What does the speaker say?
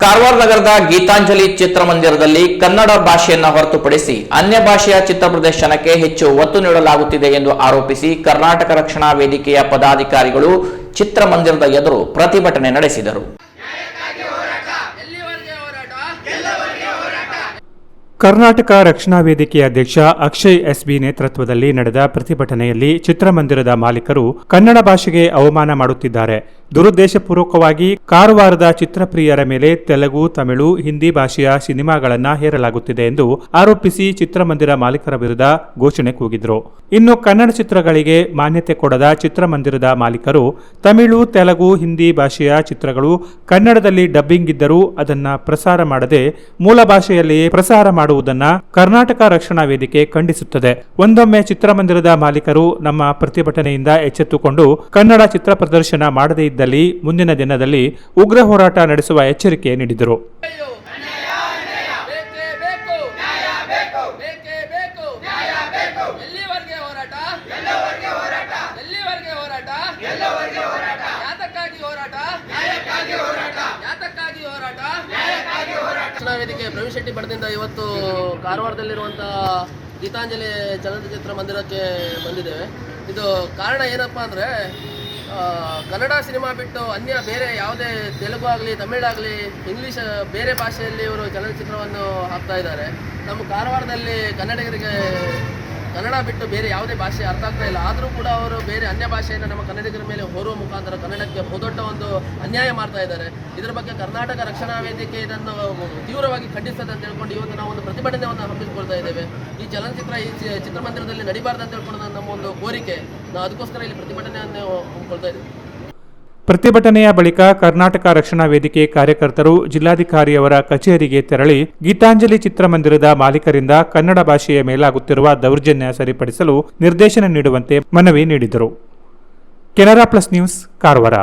ಕಾರವಾರ ನಗರದ ಗೀತಾಂಜಲಿ ಚಿತ್ರಮಂದಿರದಲ್ಲಿ ಕನ್ನಡ ಭಾಷೆಯನ್ನ ಹೊರತುಪಡಿಸಿ ಅನ್ಯ ಭಾಷೆಯ ಚಿತ್ರ ಪ್ರದರ್ಶನಕ್ಕೆ ಹೆಚ್ಚು ಒತ್ತು ನೀಡಲಾಗುತ್ತಿದೆ ಎಂದು ಆರೋಪಿಸಿ ಕರ್ನಾಟಕ ರಕ್ಷಣಾ ವೇದಿಕೆಯ ಪದಾಧಿಕಾರಿಗಳು ಚಿತ್ರಮಂದಿರದ ಎದುರು ಪ್ರತಿಭಟನೆ ನಡೆಸಿದರು ಎಲ್ಲಿವರೆಗೆ ಹೋರಾಟ ಕರ್ನಾಟಕ ರಕ್ಷಣಾ ವೇದಿಕೆಯ ಅಧ್ಯಕ್ಷ ಅಕ್ಷಯ್ ಎಸ್ಬಿ ನೇತೃತ್ವದಲ್ಲಿ ನಡೆದ ಪ್ರತಿಭಟನೆಯಲ್ಲಿ ಚಿತ್ರಮಂದಿರದ ಮಾಲೀಕರು ಕನ್ನಡ ಭಾಷೆಗೆ ಅವಮಾನ ಮಾಡುತ್ತಿದ್ದಾರೆ. ದುರುದ್ದೇಶಪೂರ್ವಕವಾಗಿ ಕಾರವಾರದ ಚಿತ್ರಪ್ರಿಯರ ಮೇಲೆ ತೆಲುಗು, ತಮಿಳು, ಹಿಂದಿ ಭಾಷೆಯ ಸಿನಿಮಾಗಳನ್ನ ಹೇರಲಾಗುತ್ತಿದೆ ಎಂದು ಆರೋಪಿಸಿ ಚಿತ್ರಮಂದಿರ ಮಾಲೀಕರ ವಿರುದ್ಧ ಘೋಷಣೆ ಕೂಗಿದ್ರು. ಇನ್ನು ಕನ್ನಡ ಚಿತ್ರಗಳಿಗೆ ಮಾನ್ಯತೆ ಕೊಡದ ಚಿತ್ರಮಂದಿರದ ಮಾಲೀಕರು ತಮಿಳು, ತೆಲುಗು, ಹಿಂದಿ ಭಾಷೆಯ ಚಿತ್ರಗಳು ಕನ್ನಡದಲ್ಲಿ ಡಬ್ಬಿಂಗ್ ಇದ್ದರೂ ಅದನ್ನ ಪ್ರಸಾರ ಮಾಡದೆ ಮೂಲ ಭಾಷೆಯಲ್ಲಿಯೇ ಪ್ರಸಾರ ಮಾಡುವುದನ್ನ ಕರ್ನಾಟಕ ರಕ್ಷಣಾ ವೇದಿಕೆ ಖಂಡಿಸುತ್ತದೆ. ಒಂದೊಮ್ಮೆ ಚಿತ್ರಮಂದಿರದ ಮಾಲೀಕರು ನಮ್ಮ ಪ್ರತಿಭಟನೆಯಿಂದ ಎಚ್ಚೆತ್ತುಕೊಂಡು ಕನ್ನಡ ಚಿತ್ರ ಪ್ರದರ್ಶನ ಮಾಡದೇ ಇದ್ದಲ್ಲಿ ಮುಂದಿನ ದಿನದಲ್ಲಿ ಉಗ್ರ ಹೋರಾಟ ನಡೆಸುವ ಎಚ್ಚರಿಕೆ ನೀಡಿದರು. ಹೋರಾಟ ಎಲ್ಲವರೆಗೆ ಹೋರಾಟ ಎಲ್ಲಿವರೆಗೆ ಹೋರಾಟ ಎಲ್ಲವರೆಗೆ ಹೋರಾಟ ಯಾತಕ್ಕಾಗಿ ಹೋರಾಟ ನ್ಯಾಯಕ್ಕಾಗಿ ಹೋರಾಟ ಯಾತಕ್ಕಾಗಿ ಹೋರಾಟ ನ್ಯಾಯಕ್ಕಾಗಿ ಹೋರಾಟ ರಕ್ಷಣಾ ವೇದಿಕೆ ಪ್ರವೀಣ್ ಶೆಟ್ಟಿ ಬಡದಿಂದ ಇವತ್ತು ಕಾರವಾರದಲ್ಲಿರುವಂತಹ ಗೀತಾಂಜಲಿ ಚಲನಚಿತ್ರ ಮಂದಿರಕ್ಕೆ ಬಂದಿದ್ದೇವೆ ಇದು ಕಾರಣ ಏನಪ್ಪ ಅಂದರೆ ಕನ್ನಡ ಸಿನಿಮಾ ಬಿಟ್ಟು ಅನ್ಯ ಬೇರೆ ಯಾವುದೇ ತೆಲುಗು ಆಗಲಿ ತಮಿಳಾಗಲಿ ಇಂಗ್ಲೀಷ್ ಬೇರೆ ಭಾಷೆಯಲ್ಲಿ ಇವರು ಚಲನಚಿತ್ರವನ್ನು ಹಾಕ್ತಾ ಇದ್ದಾರೆ. ನಮ್ಮ ಕಾರವಾರದಲ್ಲಿ ಕನ್ನಡಿಗರಿಗೆ ಕನ್ನಡ ಬಿಟ್ಟು ಬೇರೆ ಯಾವುದೇ ಭಾಷೆ ಅರ್ಥ ಆಗ್ತಾ ಇಲ್ಲ. ಆದರೂ ಕೂಡ ಅವರು ಬೇರೆ ಅನ್ಯ ಭಾಷೆಯನ್ನು ನಮ್ಮ ಕನ್ನಡಿಗರ ಮೇಲೆ ಹೊರುವ ಮುಖಾಂತರ ಕನ್ನಡಕ್ಕೆ ಬಹುದೊಡ್ಡ ಒಂದು ಅನ್ಯಾಯ ಮಾಡ್ತಾ ಇದ್ದಾರೆ. ಇದರ ಬಗ್ಗೆ ಕರ್ನಾಟಕ ರಕ್ಷಣಾ ವೇದಿಕೆ ಇದನ್ನು ತೀವ್ರವಾಗಿ ಖಂಡಿಸ್ತದೆ ಅಂತ ಹೇಳ್ಕೊಂಡು ಇವತ್ತು ನಾವು ಒಂದು ಪ್ರತಿಭಟನೆಯನ್ನು ಹಮ್ಮಿಕೊಳ್ತಾ ಇದ್ದೇವೆ. ಈ ಚಲನಚಿತ್ರ, ಈ ಚಿತ್ರಮಂದಿರದಲ್ಲಿ ನಡಿಬಾರ್ದು ಅಂತ ಹೇಳ್ಕೊಂಡು ನಮ್ಮ ಒಂದು ಕೋರಿಕೆ. ನಾವು ಅದಕ್ಕೋಸ್ಕರ ಇಲ್ಲಿ ಪ್ರತಿಭಟನೆಯನ್ನು ಹಮ್ಮಿಕೊಳ್ತಾ ಇದ್ದೇವೆ. ಪ್ರತಿಭಟನೆಯ ಬಳಿಕ ಕರ್ನಾಟಕ ರಕ್ಷಣಾ ವೇದಿಕೆ ಕಾರ್ಯಕರ್ತರು ಜಿಲ್ಲಾಧಿಕಾರಿಯವರ ಕಚೇರಿಗೆ ತೆರಳಿ ಗೀತಾಂಜಲಿ ಚಿತ್ರಮಂದಿರದ ಮಾಲೀಕರಿಂದ ಕನ್ನಡ ಭಾಷೆಯ ಮೇಲಾಗುತ್ತಿರುವ ದೌರ್ಜನ್ಯ ಸರಿಪಡಿಸಲು ನಿರ್ದೇಶನ ನೀಡುವಂತೆ ಮನವಿ ನೀಡಿದರು. Canara plus news, Karwar.